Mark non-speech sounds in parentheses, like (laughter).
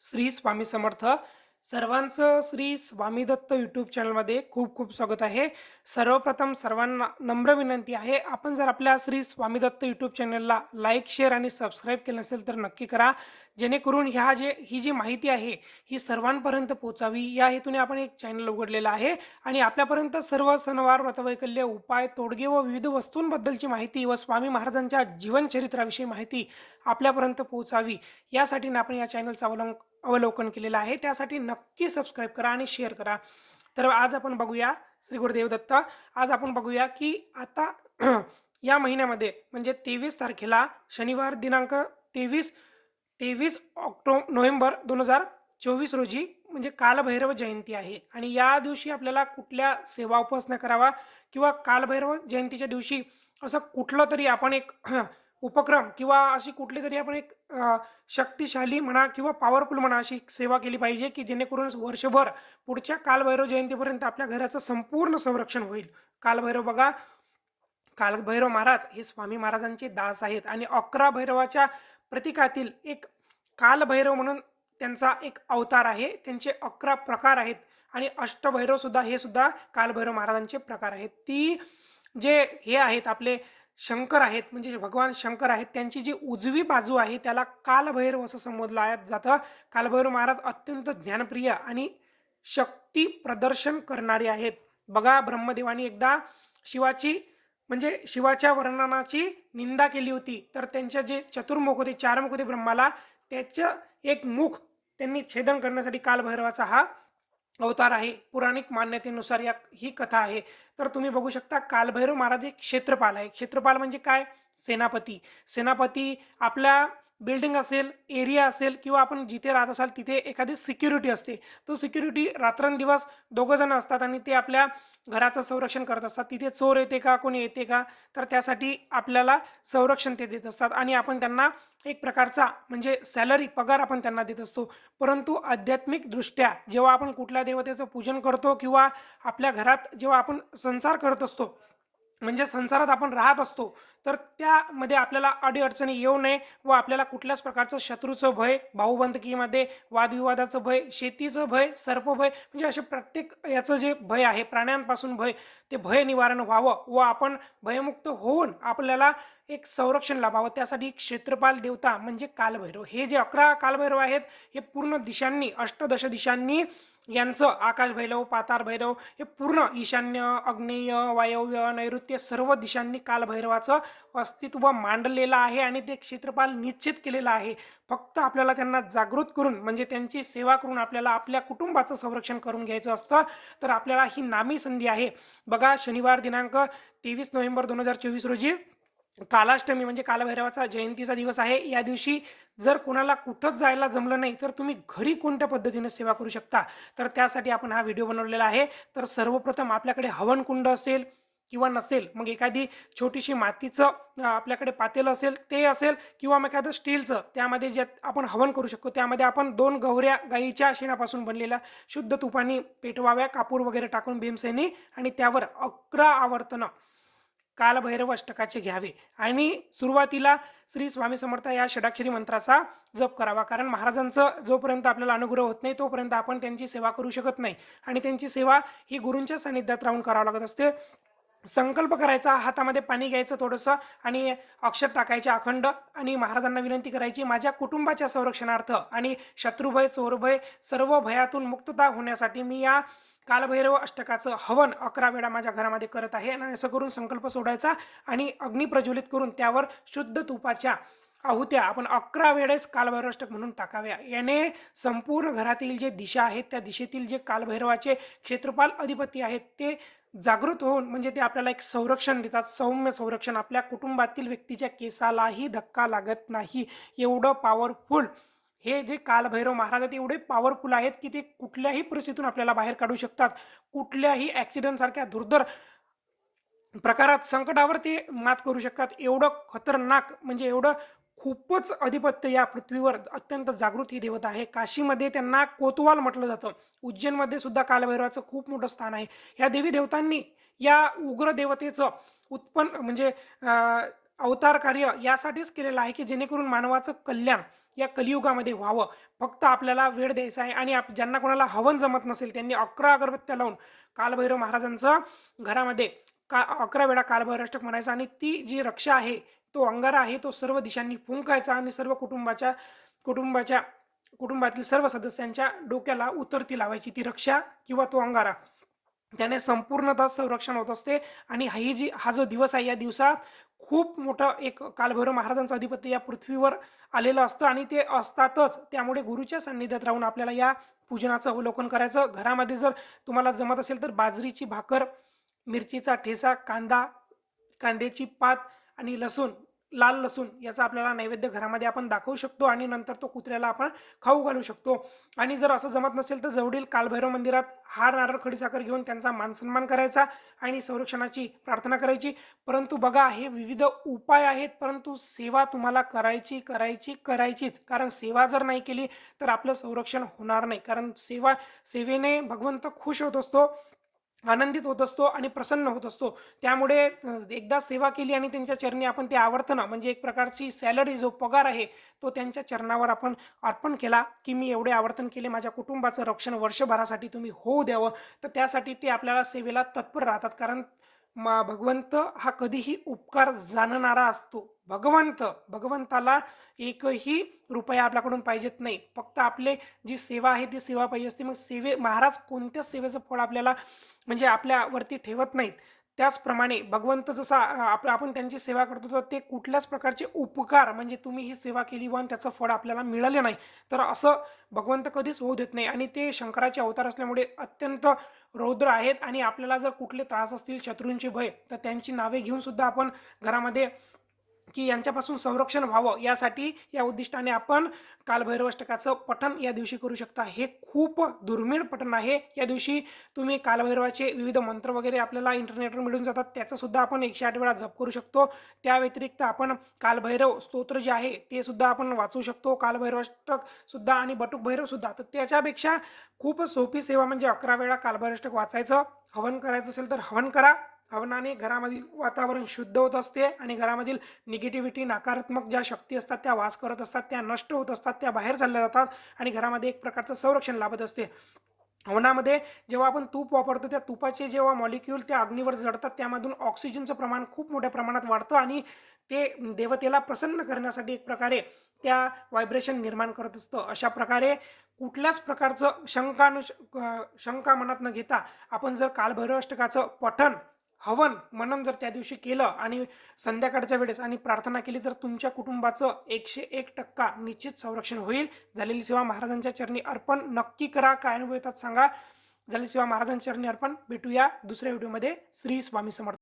श्री स्वामी समर्थ. सर्वांचं श्री स्वामी दत्त यूट्यूब चॅनलमध्ये खूप खूप स्वागत आहे. सर्वप्रथम सर्वांना नम्र विनंती आहे आपण जर आपल्या श्री स्वामी दत्त यूट्यूब चॅनलला लाईक शेअर आणि सबस्क्राईब केलं नसेल तर नक्की करा. जेणेकरून ह्या जे ही जी माहिती आहे ही सर्वांपर्यंत पोचावी. या हेतूने आपण एक चॅनल उघडलेलं आहे आणि आपल्यापर्यंत सर्व सणवार व्रतवैकल्य उपाय तोडगे व विविध वस्तूंबद्दलची माहिती व स्वामी महाराजांच्या जीवनचरित्राविषयी माहिती आपल्यापर्यंत पोहोचावी यासाठी आपण या चॅनलचा अवलं अवलोकन केलेलं आहे. त्यासाठी नक्की सबस्क्राईब करा आणि शेअर करा. तर आज आपण बघूया श्री गुरुदेव दत्त. आज आपण बघूया की आता (clears throat) या महिन्यामध्ये म्हणजे तेवीस तारखेला शनिवार दिनांक तेवीस तेवीस ऑक्टो नोव्हेंबर दोन हजार चोवीस रोजी म्हणजे कालभैरव जयंती आहे. आणि या दिवशी आपल्याला कुठल्या सेवा उपासना करावा किंवा कालभैरव जयंतीच्या दिवशी असं कुठलं तरी आपण एक (clears throat) उपक्रम किंवा अशी कुठली तरी आपण एक शक्तिशाली म्हणा किंवा पॉवरफुल म्हणा अशी सेवा केली पाहिजे की जेणेकरून वर्षभर पुढच्या कालभैरव जयंतीपर्यंत आपल्या घराचं संपूर्ण संरक्षण होईल. कालभैरव बघा कालभैरव महाराज हे स्वामी महाराजांचे दास आहेत. आणि अकरा भैरवाच्या प्रतीकातील एक कालभैरव म्हणून त्यांचा एक अवतार आहे. त्यांचे अकरा प्रकार आहेत आणि अष्टभैरव सुद्धा हे सुद्धा कालभैरव महाराजांचे प्रकार आहेत. ती जे हे आहेत आपले शंकर आहेत म्हणजे भगवान शंकर आहेत त्यांची जी उजवी बाजू आहे त्याला कालभैरव असं संबोधलं जातं कालभैरव महाराज अत्यंत ज्ञानप्रिय आणि शक्ती प्रदर्शन करणारे आहेत. बघा ब्रह्मदेवानी एकदा शिवाची म्हणजे शिवाच्या वर्णनाची निंदा केली होती. तर त्यांच्या जे चतुर्मुख होते चारमुख होते ब्रह्माला त्याचं एक मुख त्यांनी छेदन करण्यासाठी कालभैरवाचा हा अवतार आहे. पुराणिक मान्यतेनुसार या ही कथा आहे. तर तुम्ही बघू शकता कालभैरव महाराज एक क्षेत्रपाल आहे. क्षेत्रपाल म्हणजे काय? सेनापती. सेनापती आपल्या बिल्डिंग असेल एरिया असेल किंवा आपण जिथे राहत असाल तिथे एखादी सिक्युरिटी असते. तो सिक्युरिटी रात्रंदिवस दोघं जण असतात आणि ते आपल्या घराचं संरक्षण करत असतात. तिथे चोर येते का कोणी येते का तर त्यासाठी आपल्याला संरक्षण ते देत असतात आणि आपण त्यांना एक प्रकारचा म्हणजे सॅलरी पगार आपण त्यांना देत असतो. परंतु आध्यात्मिकदृष्ट्या जेव्हा आपण कुठल्या देवतेचं पूजन करतो किंवा आपल्या घरात जेव्हा आपण संसार करत असतो म्हणजे संसारात आपण राहत असतो तर त्यामध्ये आपल्याला अडीअडचणी येऊ नये व आपल्याला कुठल्याच प्रकारचं शत्रूचं भय भाऊबंदकीमध्ये वादविवादाचं भय शेतीचं भय सर्पभय म्हणजे असे प्रत्येक याचं जे भय आहे प्राण्यांपासून भय ते भय निवारण व्हावं व आपण भयमुक्त होऊन आपल्याला एक संरक्षण लाभावं. त्यासाठी क्षेत्रपाल देवता म्हणजे कालभैरव. हे जे अकरा कालभैरव आहेत हे पूर्ण दिशांनी अष्टदश दिशांनी यांचं आकाश भैरव पातार भैरव हे पूर्ण ईशान्य अग्नेय वायव्य नैऋत्य सर्व दिशांनी कालभैरवाचं अस्तित्व मांडलेलं आहे आणि ते क्षेत्रपाल निश्चित केलेलं आहे. फक्त आपल्याला त्यांना जागृत करून म्हणजे त्यांची सेवा करून आपल्याला आपल्या कुटुंबाचं संरक्षण करून घ्यायचं असतं तर आपल्याला ही नामी संधी आहे. बघा शनिवार दिनांक तेवीस नोव्हेंबर दोन हजार चोवीस रोजी कालाष्टमी म्हणजे कालभैरवाचा जयंतीचा दिवस आहे. या दिवशी जर कोणाला कुठंच जायला जमलं नाही तर तुम्ही घरी कोणत्या पद्धतीने सेवा करू शकता? तर त्यासाठी आपण हा व्हिडिओ बनवलेला आहे. तर सर्वप्रथम आपल्याकडे हवनकुंड असेल किंवा नसेल मग एखादी छोटीशी मातीचं आपल्याकडे पातेलं असेल ते असेल किंवा मग एखादं स्टीलचं त्यामध्ये जे आपण हवन करू शकतो त्यामध्ये आपण दोन गवऱ्या गाईच्या शेणापासून बनलेल्या शुद्ध तुपानी पेटवाव्या कापूर वगैरे टाकून भीमसेनी आणि त्यावर अकरा आवर्तनं कालभैरव अष्टकाचे घ्यावे. आणि सुरुवातीला श्री स्वामी समर्थ या षडाक्षरी मंत्राचा जप करावा. कारण महाराजांचं जोपर्यंत आपल्याला अनुग्रह होत नाही तोपर्यंत आपण त्यांची सेवा करू शकत नाही. आणि त्यांची सेवा ही गुरूंच्या सानिध्यात राहून करावं लागत असते. संकल्प करायचा हातामध्ये पाणी घ्यायचं थोडंसं आणि अक्षर टाकायचे अखंड आणि महाराजांना विनंती करायची माझ्या कुटुंबाच्या संरक्षणार्थ आणि शत्रुभय चोरभय सर्व भयातून मुक्तता होण्यासाठी मी या कालभैरव अष्टकाचं हवन अकरा वेळा माझ्या घरामध्ये करत आहे आणि असं करून संकल्प सोडायचा आणि अग्नी प्रज्वलित करून त्यावर शुद्ध तुपाच्या आहुत्या आपण अकरा वेळेस कालभैरवाष्टक म्हणून टाकाव्या. याने संपूर्ण घरातील जे दिशा आहेत त्या दिशेतील जे कालभैरवाचे क्षेत्रपाल अधिपती आहेत ते जागृत होऊन म्हणजे ते आपल्याला एक संरक्षण देतात. सौम्य संरक्षण. आपल्या कुटुंबातील व्यक्तीच्या केसालाही धक्का लागत नाही. एवढं पॉवरफुल हे जे कालभैरव महाराज आहेत एवढे पॉवरफुल आहेत की ते कुठल्याही परिस्थितीतून आपल्याला बाहेर काढू शकतात. कुठल्याही ॲक्सिडेंटसारख्या दुर्धर प्रकारात संकटावर ते मात करू शकतात. एवढं खतरनाक म्हणजे एवढं खूपच अधिपत्य या पृथ्वीवर अत्यंत जागृत ही देवता आहे. काशीमध्ये त्यांना कोतवाल म्हटलं जातं. उज्जैनमध्ये सुद्धा कालभैरवाचं खूप मोठं स्थान आहे. या देवी देवतांनी या उग्र देवतेचं उत्पन्न म्हणजे अवतार कार्य यासाठीच केलेलं आहे की जेणेकरून मानवाचं कल्याण या कलियुगामध्ये व्हावं. फक्त आपल्याला वेळ द्यायचा आहे आणि आप ज्यांना कोणाला हवन जमत नसेल त्यांनी अकरा अगरबत्त्या लावून कालभैरव महाराजांचं घरामध्ये का अकरा वेळा कालभैरष्टक म्हणायचं आणि ती जी रक्षा आहे तो अंगारा आहे तो सर्व दिशांनी फुंकायचा आणि सर्व कुटुंबाच्या कुटुंबाच्या कुटुंबातील सर्व सदस्यांच्या डोक्याला उतरती लावायची ती रक्षा किंवा तो अंगारा. त्याने संपूर्णतः संरक्षण होत असते आणि ही जी हा जो दिवस आहे या दिवसात खूप मोठं एक कालभैरव महाराजांचं अधिपत्य या पृथ्वीवर आलेलं असतं आणि ते असतातच. त्यामुळे गुरुच्या सान्निध्यात राहून आपल्याला या पूजनाचं अवलोकन करायचं. घरामध्ये जर तुम्हाला जमत असेल तर बाजरीची भाकर मिरचीचा ठेचा कांदा कांद्याची पात आणि लसूण लाल लसूण याचा आपल्याला नैवेद्य घरामध्ये आपण दाखवू शकतो आणि नंतर तो कुत्र्याला आपण खाऊ घालू शकतो. आणि जर असं जमत नसेल तर जवळील कालभैरव मंदिरात हार नारळ खडीसाखर घेऊन त्यांचा मानसन्मान करायचा आणि संरक्षणाची प्रार्थना करायची. परंतु बघा हे विविध उपाय आहेत परंतु सेवा तुम्हाला करायची करायची करायचीच. कारण सेवा जर नाही केली तर आपलं संरक्षण होणार नाही. कारण सेवा सेवेने भगवंत खुश होत असतो. आनंदित होत असतो आणि प्रसन्न होत असतो. त्यामुळे एकदा सेवा केली आणि त्यांच्या चरणी आपण ते आवर्तना म्हणजे एक प्रकारची सॅलरी जो पगार आहे तो त्यांच्या चरणावर आपण अर्पण केला की मी एवढे आवर्तन केले माझ्या कुटुंबाचं रक्षण वर्षभरासाठी तुम्ही होऊ द्यावं. तर त्यासाठी ते आपल्याला सेवेला तत्पर राहतात. कारण मा भगवंत हा कधीही उपकार जाणणारा असतो. भगवंत भगवंताला एकही रुपया आपल्याकडून पाहिजेत नाही. फक्त आपले जी सेवा आहे ती सेवा पाहिजे असते. मग सेवे महाराज कोणत्याच सेवेचं फळ आपल्याला म्हणजे आपल्यावरती ठेवत नाहीत? त्याचप्रमाणे भगवंत जसा आप आपण त्यांची सेवा करतो तर ते कुठल्याच प्रकारचे उपकार म्हणजे तुम्ही ही सेवा केली व त्याचं फळ आपल्याला मिळाले नाही. तर असं भगवंत कधीच होऊ देत नाही. आणि ते शंकराचे अवतार असल्यामुळे अत्यंत रौद्र आहेत आणि आपल्याला जर कुठले त्रास असतील शत्रूंचे भय तर त्यांची नावे घेऊन सुद्धा आपण घरामध्ये की यांच्यापासून संरक्षण व्हावं यासाठी या उद्दिष्टाने आपण कालभैरवाष्टकाचं पठण या दिवशी करू शकता. हे खूप दुर्मिळ पठण आहे. या दिवशी तुम्ही कालभैरवाचे विविध मंत्र वगैरे आपल्याला इंटरनेटवर मिळून जातात. त्याचंसुद्धा आपण एकशे आठ वेळा जप करू शकतो. त्या व्यतिरिक्त आपण कालभैरव स्तोत्र जे आहे ते सुद्धा आपण वाचू शकतो. कालभैरवाष्टक सुद्धा आणि बटुक भैरव सुद्धा तर त्याच्यापेक्षा खूप सोपी सेवा म्हणजे अकरा वेळा कालभैरवाष्टक वाचायचं. हवन करायचं असेल तर हवन करा. हवनाने घरामधील वातावरण शुद्ध होत असते आणि घरामधील निगेटिव्हिटी नकारात्मक ज्या शक्ती असतात त्या वास करत असतात त्या नष्ट होत असतात त्या बाहेर चालल्या जातात आणि घरामध्ये एक प्रकारचं संरक्षण लाभत असते. हवनामध्ये जेव्हा आपण तूप वापरतो त्या तुपाचे जेव्हा मॉलिक्यूल त्या अग्नीवर जडतात त्यामधून ऑक्सिजनचं प्रमाण खूप मोठ्या प्रमाणात वाढतं आणि ते देवतेला प्रसन्न करण्यासाठी एक प्रकारे त्या व्हायब्रेशन निर्माण करत असतं. अशा प्रकारे कुठल्याच प्रकारचं शंकानु शंका मनात न घेता आपण जर कालभैरवाष्टकाचं पठण हवन मनन जर त्या दिवशी केलं आणि संध्याकाळच्या वेळेस आणि प्रार्थना केली तर तुमच्या कुटुंबाचं एकशे एक टक्का निश्चित संरक्षण होईल. झालेली सेवा महाराजांच्या चरणी अर्पण नक्की करा. काय अनुभव येतात सांगा. झालेली सेवा महाराजांच्या चरणी अर्पण. भेटूया दुसऱ्या व्हिडिओमध्ये. श्री स्वामी समर्थ.